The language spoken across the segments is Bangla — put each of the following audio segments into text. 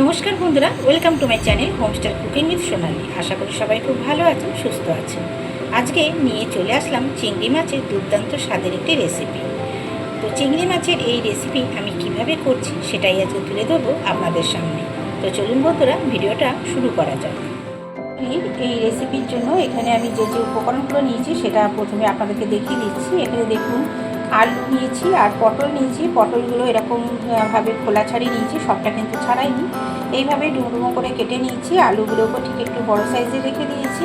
নমস্কার বন্ধুরা welcome to my channel home star cooking with Sonali আশা করি সবাই খুব ভালো আছেন, সুস্থ আছেন। আজকে নিয়ে চলে আসলাম চিংড়ি মাছের দুর্দান্ত স্বাদের একটি রেসিপি তো চিংড়ি মাছের এই রেসিপি আমি কীভাবে করছি সেটাই আজকে তুলে ধরবো আপনাদের সামনে। তো চলুন বন্ধুরা, ভিডিওটা শুরু করা যাক। এই রেসিপির জন্য এখানে আমি যে যে উপকরণগুলো নিয়েছি সেটা প্রথমে আপনাদেরকে দেখিয়ে দিচ্ছি। এখানে দেখুন আলু নিয়েছি আর পটল নিয়েছি। পটলগুলো এরকমভাবে খোলা ছাড়িয়ে নিয়েছি, সবটা কিন্তু ছাড়াইনি। এইভাবে ডুমো ডুমো করে কেটে নিয়েছি। আলুগুলোকে ঠিক একটু বড় সাইজে রেখে দিয়েছি।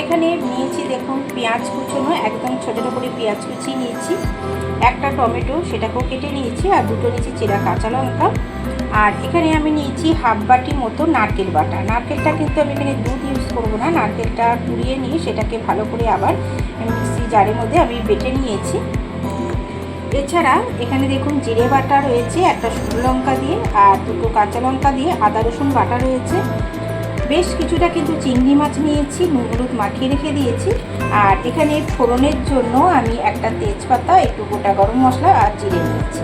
এখানে নিয়েছি দেখুন পেঁয়াজ কুচোনো, একদম ছোটো ছোটো করে পেঁয়াজ কুচিয়ে নিয়েছি। একটা টমেটো, সেটাকেও কেটে নিয়েছি আর দুটো নিয়েছি চেরা কাঁচা লঙ্কা। আর এখানে আমি নিয়েছি হাফ বাটি মতো নারকেল বাটা। নারকেলটা কিন্তু আমি এখানে দুধ ইউজ করব না। নারকেলটা কুড়িয়ে নিয়ে সেটাকে ভালো করে আবার মিক্সি জারের মধ্যে আমি বেটে নিয়েছি। এছাড়া এখানে দেখুন জিরে বাটা রয়েছে, একটা শুকনো লঙ্কা দিয়ে আর দুটো কাঁচা লঙ্কা দিয়ে আদা রসুন বাটা রয়েছে। বেশ কিছুটা কিন্তু চিংড়ি মাছ নিয়েছি, নুন হলুদ মাখিয়ে রেখে দিয়েছি। আর এখানে ফোড়নের জন্য আমি একটা তেজপাতা, একটু গোটা গরম মশলা আর জিরে নিয়েছি।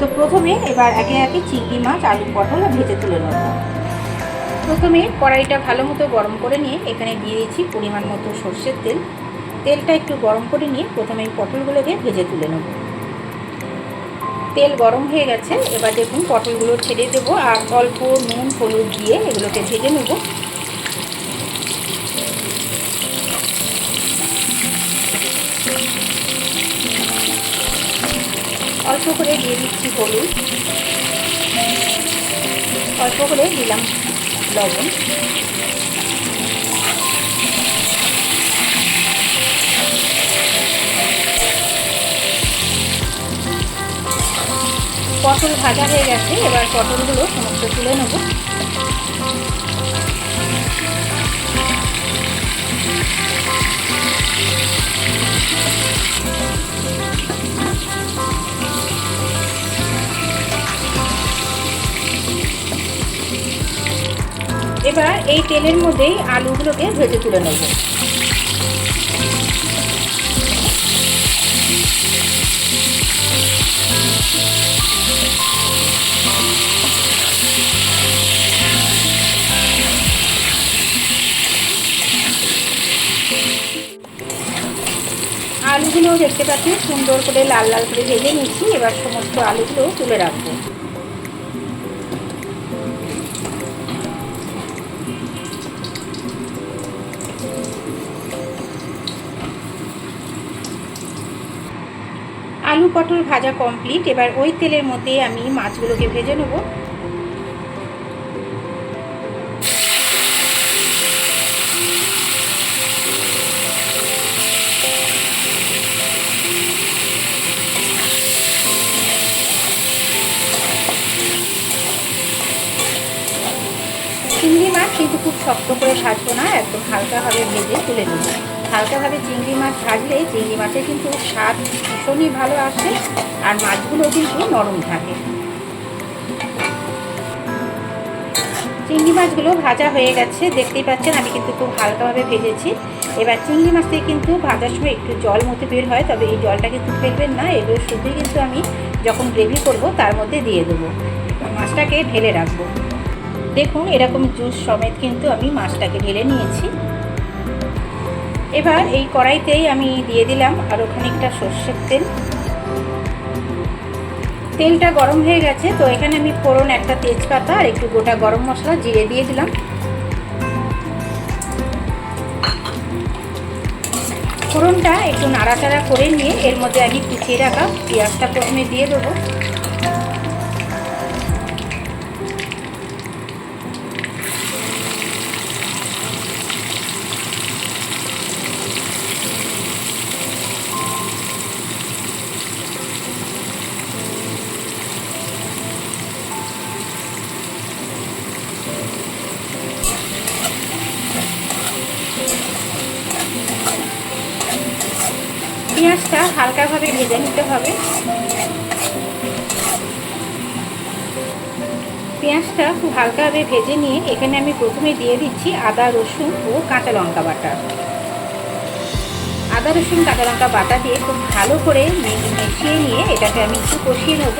তো প্রথমে এবার আগে আগে চিংড়ি মাছ, আলু পটল ভেজে তুলে নেব। প্রথমে কড়াইটা ভালো মতো গরম করে নিয়ে এখানে দিয়ে দিয়েছি পরিমাণ মতো সর্ষের তেল। তেলটা একটু গরম করে নিয়ে প্রথমে পটলগুলোকে ভেজে তুলে নেব। তেল গরম হয়ে গেছে, এবার দেখুন পটলগুলো ছেড়ে দেবো আর অল্প নুন, হলুদ দিয়ে এগুলোকে ভেজে নেব। অল্প করে দিয়ে দিচ্ছি হলুদ। অল্প করে দিলাম লবণ। পটল ভাজা হয়ে গেছে, এবার পটলগুলো সমস্ত তুলে নেব। এবার এই তেলের মধ্যেই আলুগুলোকে ভেজে তুলে নেব। আলুগুলো দেখতে পাচ্ছি, সুন্দর করে লাল লাল করে ভেজে নিচ্ছি। এবার সমস্ত আলুগুলো তুলে রাখব। আলু পটল ভাজা কমপ্লিট এবার ওই তেলের মধ্যে আমি মাছগুলোকে ভেজে নেব। কিন্তু খুব শক্ত করে ভাজবো না, একদম হালকাভাবে ভেজে তুলে নেব। হালকাভাবে চিংড়ি মাছ ভাজলে চিংড়ি মাছের কিন্তু স্বাদ ভীষণই ভালো আসে আর মাছগুলো কিন্তু নরম থাকে। চিংড়ি মাছগুলো ভাজা হয়ে গেছে, দেখতেই পাচ্ছেন আমি কিন্তু খুব হালকাভাবে ভেজেছি। এবার চিংড়ি মাছ থেকে কিন্তু ভাজার সময় একটু জল মতো বের হয়, তবে এই জলটা কিন্তু ফেলবেন না, এগুলো শুধুই কিন্তু আমি যখন গ্রেভি করব তার মধ্যে দিয়ে দেবো। মাছটাকে ঢেলে রাখব। দেখুন, এরকম জুস সমেত কিন্তু আমি মাছটাকে ঢেলে নিয়েছি। এবার এই কড়াইতেই আমি দিয়ে দিলাম আরও খানিকটা সর্ষের তেল। তেলটা গরম হয়ে গেছে, তো এখানে আমি ফোড়ন একটা তেজপাতা আর একটু গোটা গরম মশলা জিরে দিয়ে দিলাম। ফোড়নটা একটু নাড়াচাড়া করে নিয়ে এর মধ্যে আমি কুচিয়ে রাখা পেঁয়াজটা প্রথমে দিয়ে দেবো। পেঁয়াজটা খুব হালকাভাবে ভেজে নিয়ে এখানে আমি প্রথমে দিয়ে দিচ্ছি আদা, রসুন ও কাঁচা লঙ্কা বাটা। আদা, রসুন, কাঁচা লঙ্কা বাটা দিয়ে খুব ভালো করে মিশিয়ে নিয়ে এটাকে আমি একটু কষিয়ে নেব।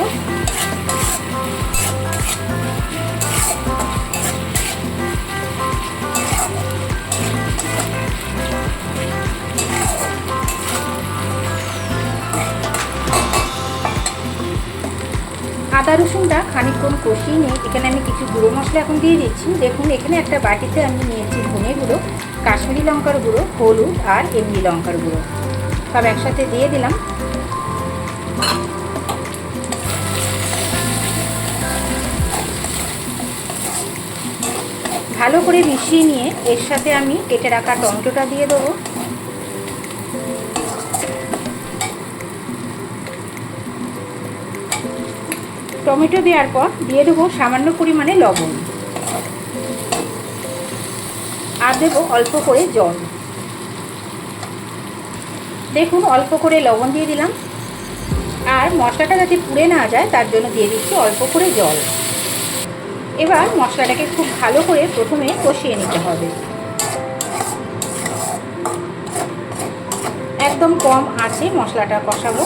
আদা রসুনটা খানিকক্ষণ কষিয়ে নিয়ে, এখানে আমি কিছু গুঁড়ো মশলা এখন দিয়ে দিচ্ছি। দেখুন, এখানে একটা বাটিতে আমি নিয়েছি ধনে গুঁড়ো, কাশ্মীরি লঙ্কার গুঁড়ো, হলুদ আর এমনি লঙ্কার গুঁড়ো। সব একসাথে দিয়ে দিলাম। ভালো করে মিশিয়ে নিয়ে এর সাথে আমি কেটে রাখা টমেটোটা দিয়ে দেবো। টমেটো দেওয়ার পর দিয়ে দেবো সামান্য পরিমাণে লবণ। আর দেবো অল্প করে জল। দেখুন, অল্প করে লবণ দিয়ে দিলাম। আর মশলাটা যাতে পুড়ে না যায়, তার জন্য দিয়ে দিচ্ছি অল্প করে জল। এবার মশলাটাকে খুব ভালো করে প্রথমে কষিয়ে নিতে হবে। একদম কম আছে মশলাটা কষাবো।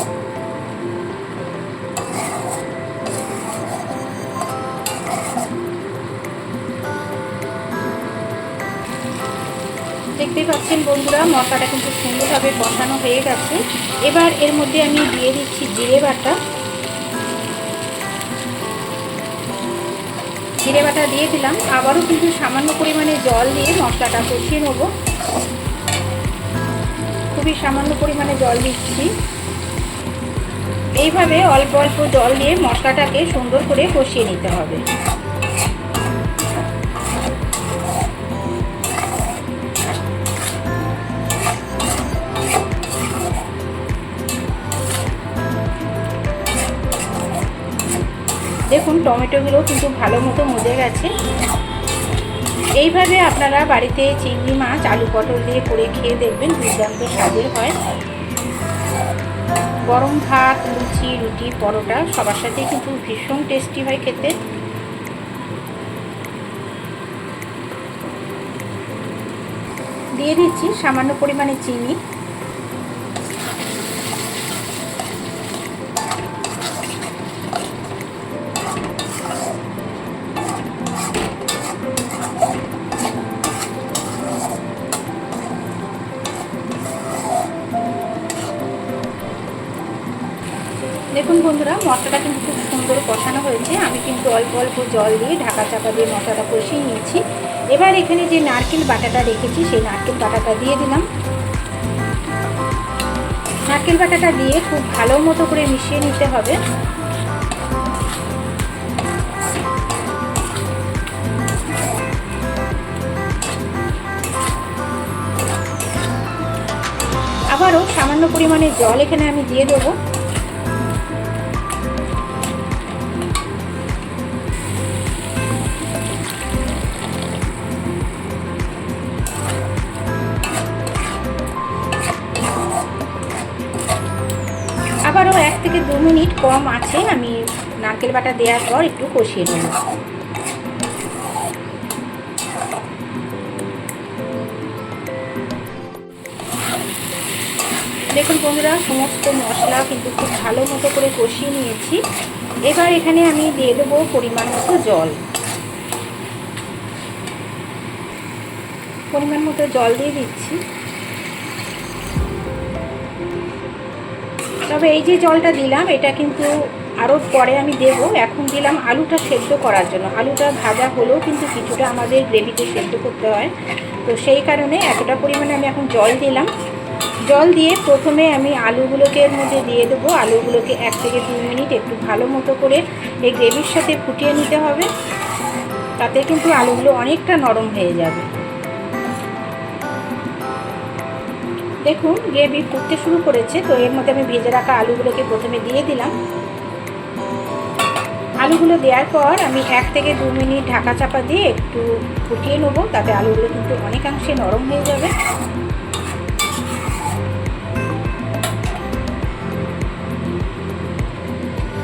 দেখতে পাচ্ছেন বন্ধুরা, মশলাটা কিন্তু সুন্দরভাবে বসানো হয়ে গেছে। এবার এর মধ্যে আমি দিয়ে দিচ্ছি জিরে বাটা। জিরে বাটা দিয়ে দিলাম। আবারও কিন্তু সামান্য পরিমাণে জল দিয়ে মশলাটা কষিয়ে নেব। খুবই সামান্য পরিমাণে জল দিচ্ছি। এইভাবে অল্প অল্প জল দিয়ে মশলাটাকে সুন্দর করে কষিয়ে নিতে হবে। দেখুন টমেটোগুলো কিন্তু ভালো মতো মজে গেছে। এইভাবে আপনারা বাড়িতে চিংড়ি মাছ, আলু পটল দিয়ে করে খেয়ে দেখবেন, দুর্দান্ত স্বাদের হয়। গরম ভাত, লুচি, রুটি, পরোটা সবার সাথে কিন্তু ভীষণ টেস্টি হয় খেতে। দিয়ে দিচ্ছি সামান্য পরিমাণে চিনি। মশলাটা কিন্তু খুব সুন্দর কষানো হয়েছে। আমি কিন্তু অল্প অল্প জল দিয়ে ঢাকা চাপা দিয়ে মশলাটা কষিয়ে নিয়েছি। এবার এখানে যে নারকেল বাটাটা রেখেছি, সেই নারকেল বাটাটা দিয়ে দিলাম। নারকেল বাটাটা দিয়ে খুব ভালো মতো করে মিশিয়ে নিতে হবে। আবারও সামান্য পরিমাণে জল এখানে আমি দিয়ে দেবো। এক থেকে দু মিনিট কম আছে। আমি নারকেল বাটা দেওয়ার পর একটু কষিয়ে নেব। দেখুন বন্ধুরা, সমস্ত মশলা কিন্তু খুব ভালো মতো করে কষিয়ে নিয়েছি। এবার এখানে আমি দিয়ে দেবো পরিমাণ মতো জল। পরিমাণ মতো জল দিয়ে দিচ্ছি। তবে এই যে জলটা দিলাম, এটা কিন্তু আরও পরে আমি দেব। এখন দিলাম আলুটা সেদ্ধ করার জন্য। আলুটা ভাজা হলেও কিন্তু কিছুটা আমাদের গ্রেভিতে সেদ্ধ করতে হয়। তো সেই কারণে এতটা পরিমাণে আমি এখন জল দিলাম। জল দিয়ে প্রথমে আমি আলুগুলোকে এর মধ্যে দিয়ে দেবো। আলুগুলোকে এক থেকে দু মিনিট একটু ভালো মতো করে এই গ্রেভির সাথে ফুটিয়ে নিতে হবে। তাতে কিন্তু আলুগুলো অনেকটা নরম হয়ে যাবে। দেখুন, গ্রেভি ফুটতে শুরু করেছে, তো এর মধ্যে আমি ভেজে রাখা আলুগুলোকে প্রথমে দিয়ে দিলাম। আলুগুলো দেওয়ার পর আমি এক থেকে দু মিনিট ঢাকা চাপা দিয়ে একটু ফুটিয়ে নেব, তাতে আলুগুলো কিন্তু অনেকাংশে নরম হয়ে যাবে।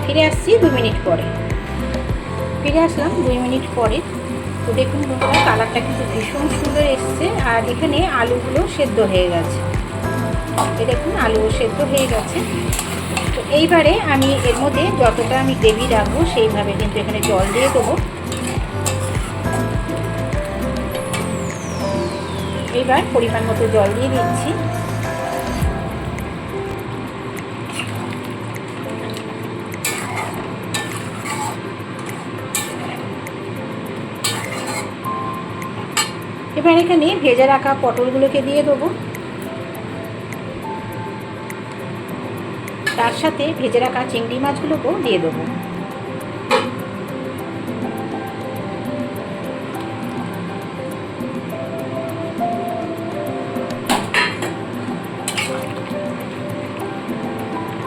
ফিরে আসছি দু মিনিট পরে। ফিরে আসলাম দুই মিনিট পরে। তো দেখুন কালারটা কিন্তু ভীষণ সুন্দর এসছে, আর এখানে আলুগুলো সেদ্ধ হয়ে গেছে। দেখুন, আলু সেদ্ধ হয়ে গেছে। তো এইবারে আমি এর মধ্যে যতটা আমি গ্রেভি রাখব, সেইভাবে কিন্তু এখানে জল দিয়ে দেবো। এবার পরিমাণ মতো জল দিয়ে দিচ্ছি। এবার এখানে ভেজা রাখা পটলগুলোকে দিয়ে দেবো। তার সাথে ভেজে রাখা চিংড়ি মাছগুলোকেও দিয়ে দেবো।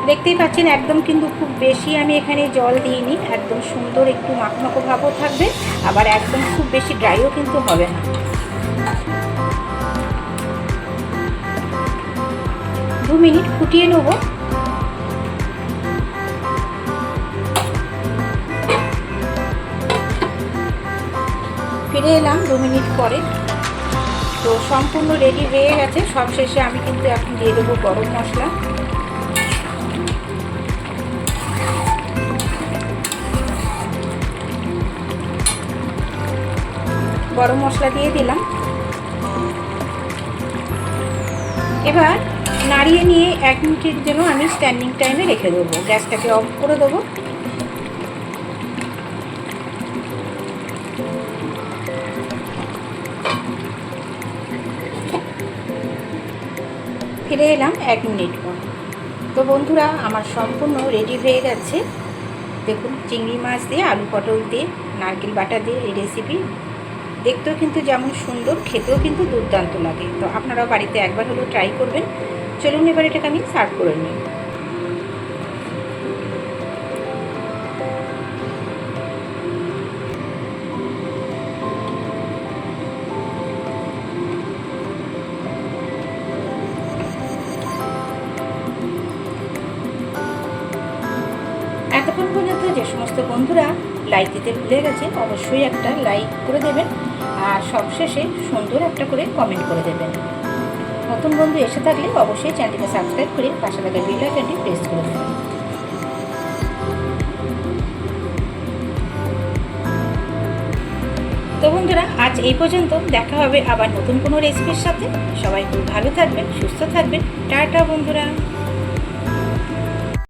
দেখতেই পাচ্ছেন, একদম কিন্তু খুব বেশি আমি এখানে জল দিইনি, একদম সুন্দর একটু মাখো মাখো ভাবও থাকবে, আবার একদম খুব বেশি ড্রাইও কিন্তু হবে না। দু মিনিট ফুটিয়ে নেব। ফিরে এলাম দু মিনিট পরে। তো সম্পূর্ণ রেডি হয়ে গেছে। সব শেষে আমি কিন্তু এখন দিয়ে দেবো গরম মশলা। গরম মশলা দিয়ে দিলাম। এবার নাড়িয়ে নিয়ে এক মিনিটের জন্য আমি স্ট্যান্ডিং টাইমে রেখে দেবো। গ্যাসটাকে অফ করে দেবো। ফিরে এলাম এক মিনিট পর। তো বন্ধুরা, আমার সম্পূর্ণ রেডি হয়ে গেছে। দেখুন, চিংড়ি মাছ দিয়ে, আলু পটল দিয়ে, নারকেল বাটা দিয়ে এই রেসিপি দেখতেও কিন্তু যেমন সুন্দর, খেতেও কিন্তু দুর্দান্ত লাগে। তো আপনারাও বাড়িতে একবার হলেও ট্রাই করবেন। চলুন এবার এটাকে আমি সার্ভ করে নিই। লাইক দিতে ভুলে গেছেন, অবশ্যই একটা লাইক করে দেবেন আর সবশেষে সুন্দর একটা করে কমেন্ট করে দেবেন। নতুন বন্ধু এসে থাকলে অবশ্যই চ্যানেলটিকে সাবস্ক্রাইব করে পাশে থাকা বেল আইকনটি প্রেস করে দেবেন। তো বন্ধুরা, আজ এই পর্যন্ত দেখা হবে আবার নতুন কোনো রেসিপির সাথে। সবাই খুব ভালো থাকবেন, সুস্থ থাকবেন। টাটা বন্ধুরা।